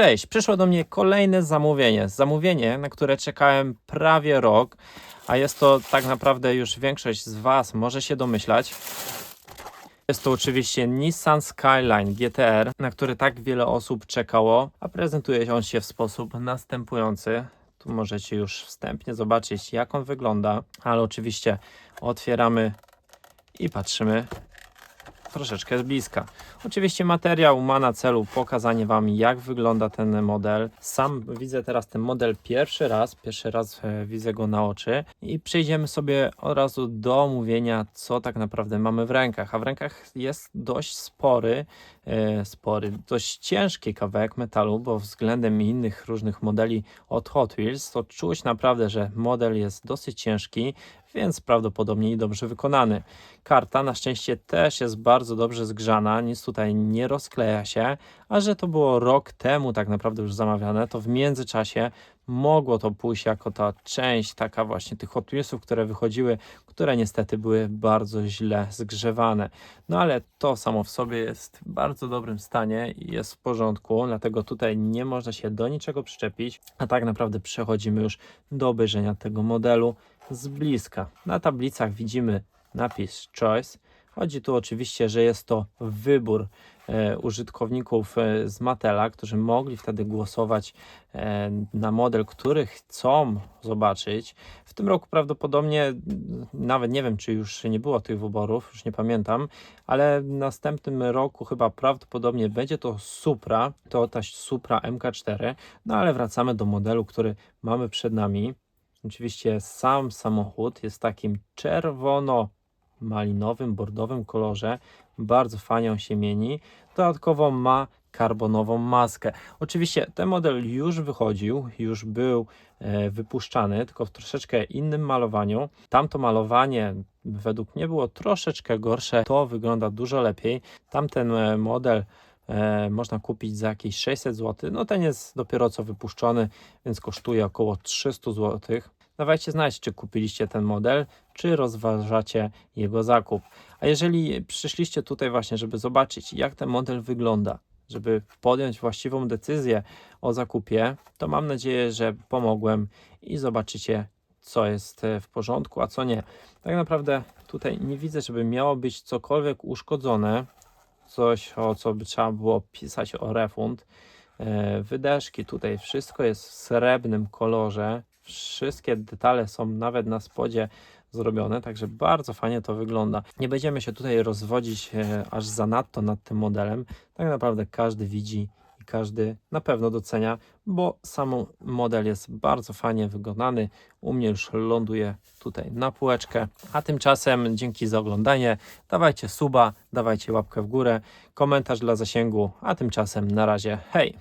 Cześć, przyszło do mnie kolejne zamówienie. Zamówienie, na które czekałem prawie rok, a jest to tak naprawdę już większość z Was może się domyślać. Jest to oczywiście Nissan Skyline GTR, na który tak wiele osób czekało, a prezentuje on się w sposób następujący. Tu możecie już wstępnie zobaczyć, jak on wygląda, ale oczywiście otwieramy i patrzymy troszeczkę z bliska. Oczywiście materiał ma na celu pokazanie Wam, jak wygląda ten model. Sam widzę teraz ten model pierwszy raz, pierwszy raz e, widzę go na oczy i przejdziemy sobie od razu do omówienia, co tak naprawdę mamy w rękach. A w rękach jest dość spory, e, spory, dość ciężki kawałek metalu, bo względem innych różnych modeli od Hot Wheels, to czuć naprawdę, że model jest dosyć ciężki, więc prawdopodobnie i dobrze wykonany. Karta na szczęście też jest bardzo dobrze zgrzana, nic tutaj nie rozkleja się, a że to było rok temu tak naprawdę już zamawiane, to w międzyczasie mogło to pójść jako ta część taka właśnie tych Hot Wheelsów, które wychodziły, które niestety były bardzo źle zgrzewane. No ale to samo w sobie jest w bardzo dobrym stanie i jest w porządku, dlatego tutaj nie można się do niczego przyczepić, a tak naprawdę przechodzimy już do obejrzenia tego modelu z bliska. Na tablicach widzimy napis Choice. Chodzi tu oczywiście, że jest to wybór e, użytkowników e, z Matela, którzy mogli wtedy głosować e, na model, który chcą zobaczyć. W tym roku prawdopodobnie, nawet nie wiem, czy już nie było tych wyborów, już nie pamiętam, ale w następnym roku chyba prawdopodobnie będzie to Supra, to ta Supra MK4, no ale wracamy do modelu, który mamy przed nami. Oczywiście sam samochód jest w takim czerwono-malinowym, bordowym kolorze. Bardzo fajnie on się mieni. Dodatkowo ma karbonową maskę. Oczywiście ten model już wychodził, już był e, wypuszczany, tylko w troszeczkę innym malowaniu. Tamto malowanie według mnie było troszeczkę gorsze. To wygląda dużo lepiej. Tamten e, model można kupić za jakieś 600 zł. No ten jest dopiero co wypuszczony, więc kosztuje około 300 zł. Dawajcie znać, czy kupiliście ten model, czy rozważacie jego zakup. A jeżeli przyszliście tutaj właśnie, żeby zobaczyć, jak ten model wygląda, żeby podjąć właściwą decyzję o zakupie, to mam nadzieję, że pomogłem i zobaczycie, co jest e, w porządku, a co nie. Tak naprawdę tutaj nie widzę, żeby miało być cokolwiek uszkodzone, coś, o co by trzeba było pisać o refund. E, Wydeszki tutaj, wszystko jest w srebrnym kolorze. Wszystkie detale są nawet na spodzie zrobione, także bardzo fajnie to wygląda. Nie będziemy się tutaj rozwodzić e, aż zanadto nad tym modelem. Tak naprawdę każdy widzi i każdy na pewno docenia, bo sam model jest bardzo fajnie wykonany. U mnie już ląduje tutaj na półeczkę. A tymczasem dzięki za oglądanie. Dawajcie suba, dawajcie łapkę w górę, komentarz dla zasięgu. A tymczasem na razie, hej!